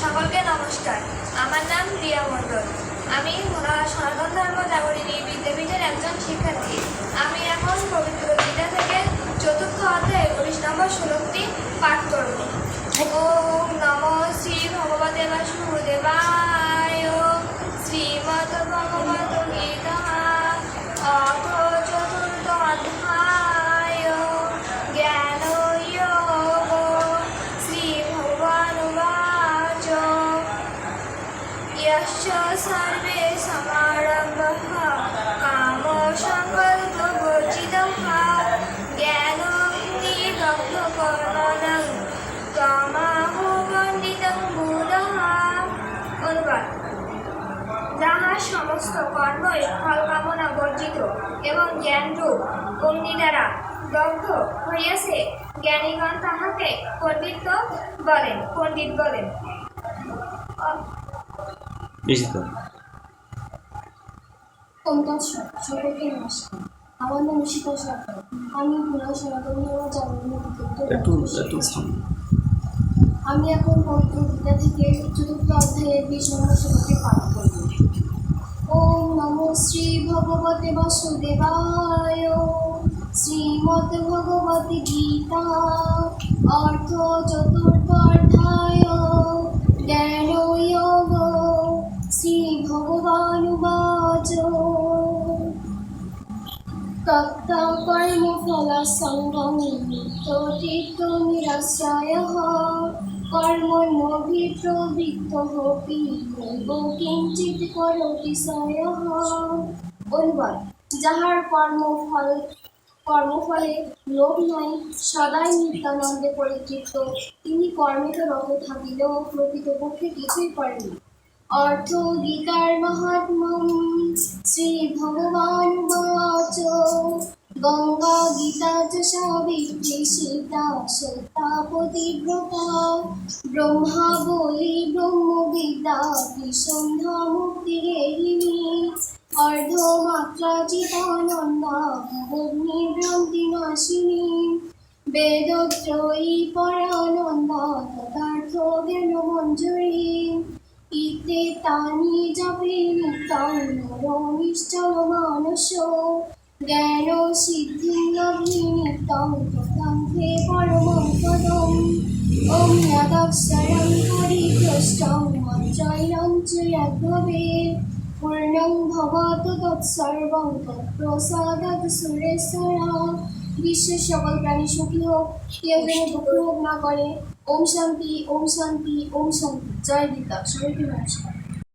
সকলকে নমস্কার। আমার নাম রিয়া মণ্ডল। আমি সনাতন ধর্ম জাগরণী यश्च सर्वे समारम्भः कामसङ्कल्पवर्जितः ज्ञानमुक्तिदग्धकर्मणं तमाहो পণ্ডিতং বুধः অনুবাদ যাহা সমস্ত কর্মই ফল কামনা বর্জিত এবং জ্ঞানরূপ অগ্নি দ্বারা দগ্ধ হইয়াছে জ্ঞানীগণ তাহাকে পণ্ডিত বলেন পণ্ডিত বলেন অ- বেশি তো। ওমকার সকলকে নমস্কার। আমার নাম ঈশিতা সরকার। আমি পুরা সনাতন ধর্ম একটু একটু আমি এখন পবিত্র গীতা থেকে চতুর্থ অধ্যায়ের বিশ নম্বর শ্লোকটি পাঠ করব। ওম নমো শ্রী ভগবতে বাসুদেবায়। শ্রীমদ ভগবতী গীতা অর্থ চতুর্থ অধ্যায়। তত্তা সয়ः অনুবাদ যাহার কর্মফল, কর্মফলে লোভ নাই, সদাই নিত্যানন্দে পরিতৃপ্ত। তিনি কর্মেতে রত থাকিলেও প্রকৃতপক্ষে কিছুই করেন অর্থ গীতার মহাত্মম শ্রী ভগবান গঙ্গা গীতা চ সাবিত্রী সীতা সীতা পতিব্রতা ব্রহ্মা বলি ব্রহ্মবিদ্যা সন্ধ্যা মুক্তি গেহিনী অর্ধমাত্রা চিতানন্দা ভগগ্নি ভ্রান্তি নাশিনী বেদত্রয়ী পরানন্দা, তথার্থ জ্ঞান মঞ্জুরী। ইতে তানি জপে নিত্যং নরো নিশ্চল মানস। জ্ঞান সিদ্ধি লভি নিত্যং তথান্তে পরমং পদম ভবতু তৎসর্বং বিশ্বের সকল প্রাণী সুখী হোক, কেউ যেন দুঃখ ভোগ না করে। ওম শান্তি ওম শান্তি ওম শান্তি। জয় গীতা। সবাইকে নমস্কার।